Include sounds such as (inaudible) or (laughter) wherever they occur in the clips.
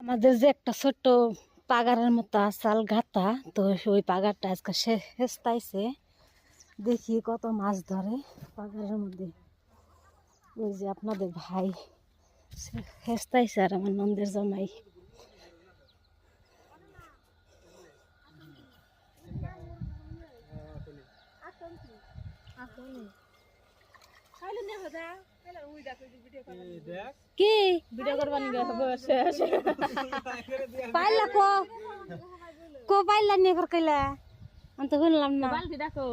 আমাদের যে একটা ছোট্ট পাগারের মতো আসাল ঘাতা তো ওই পাগারটা আজকে হেস্তাইছে। দেখি কত মাছ ধরে পাগারের মধ্যে। ওই যে আপনাদের ভাই হেস্তাইছে আর আমার নন্দের জামাই। কি? ভিডিও করবার নিয়ে পাইলা কো? কো পাইলা নিয়ে কর কইলা? আমি তো শুনলাম না। বালতি দেখো।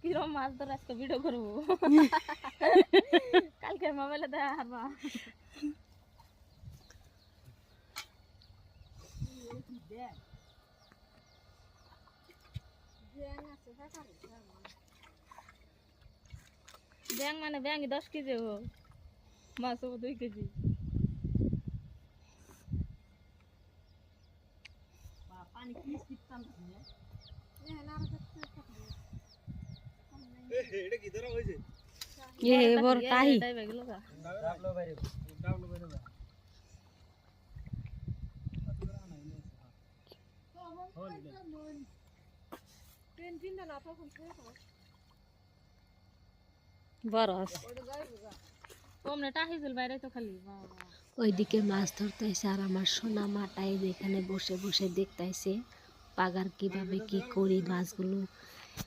কিরম মাছ ধরে আজকে ভিডিও করব? (laughs) কালকে মোবাইলে দেখা হারবা ব্যাং মানে ব্যাং দশ কেজি হো মাছ হবো দুই কেজি এ বড় টাহি তাই ওইদিকে মাছ ধরতেছে আর আমার সোনা মাটাই যেখানে বসে বসে দেখতেছে পাগার কীভাবে কি করি মাছগুলো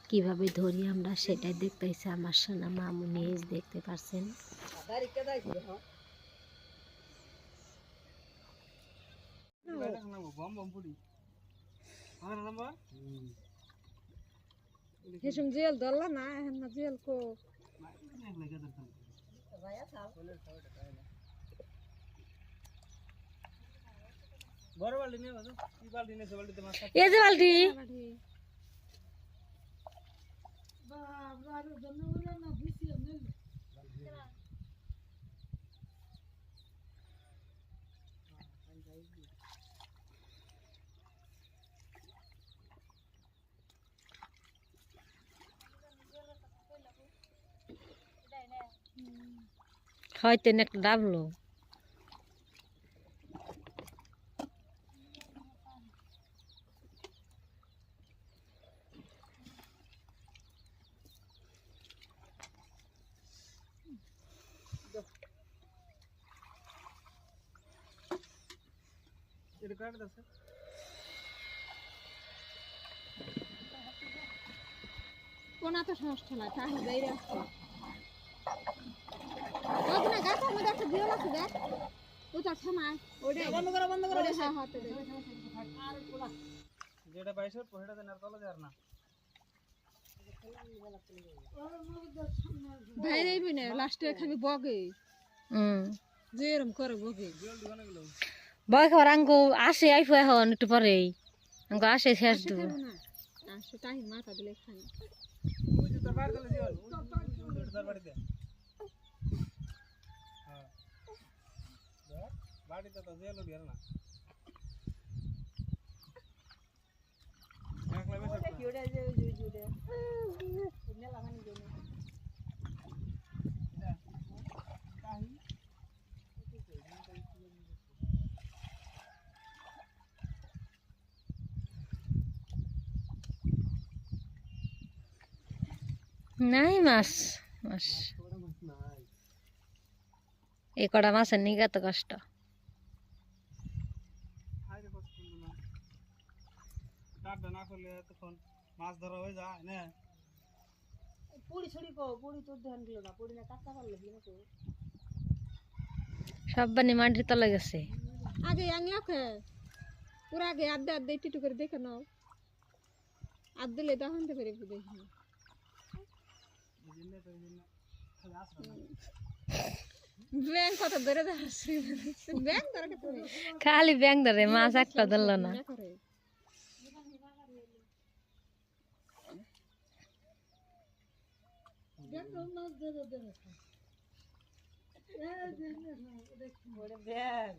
কীভাবে ধরি আমরা সেটাই দেখতেছে আমার সোনা মামুনি দেখতে পারছেন। হেসুম জেল ধরলা না এখন না জেল কো। এই যে বালতি। হয়তো একটা ডাবলো। কোন এত সমস্যা নাই তাহলে বাইরে আসছে ওখানে গাছের মধ্যে একটা বিয়ল আছে দেখ। ওটা থামায়। ওটা বন্ধ করো বন্ধ করো। হ্যাঁ হাতে দে। যেটা পাইছো সেটা দেন আর তলা যার না। বাইরে আইবি না লাস্টে খাবি বগে। হুম। যে করে বগে। বয় খাবার আঙ্গু আসে আইফু এখন একটু পরেই। আঙ্গু আসে শেষ দেবো মাথা দিলে খাই তোর বাড়িতে হ্যাঁ উঠি আর না একলা নাই মাছ মাছ এই কটা মাছের এত কষ্ট আরে কত সুন্দর মাছ। কাঠটা না করলে তখন মাছ ধরা হয়ে যায় না? পুরি ছড়ি কো পুরি তোর ধ্যান দিল না পুরি না কাঁচা পারলে কি না সব বানি মাটির তলে গেছে। আগে আংলা খে পুরা আগে আড্ডা আড্ডা একটু করে দেখে নাও। আদ দিলে তখন তো করে দেখি ব্যাং কত ধরে ধরছি। ব্যাং ধরে কত খালি ব্যাং ধরে মাছ একটা ধরলো না। করে ব্যাং